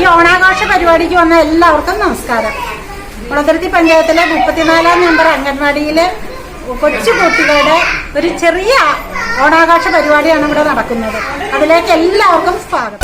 ഈ ഓണാഘോഷ പരിപാടിക്ക് വന്ന എല്ലാവർക്കും നമസ്കാരം. കുളത്തുരുത്തി പഞ്ചായത്തിലെ മുപ്പത്തിനാലാം നമ്പർ അംഗൻവാടിയിലെ കൊച്ചു കുട്ടികളുടെ ഒരു ചെറിയ ഓണാഘോഷ പരിപാടിയാണ് ഇവിടെ നടക്കുന്നത്. അതിലേക്ക് എല്ലാവർക്കും സ്വാഗതം.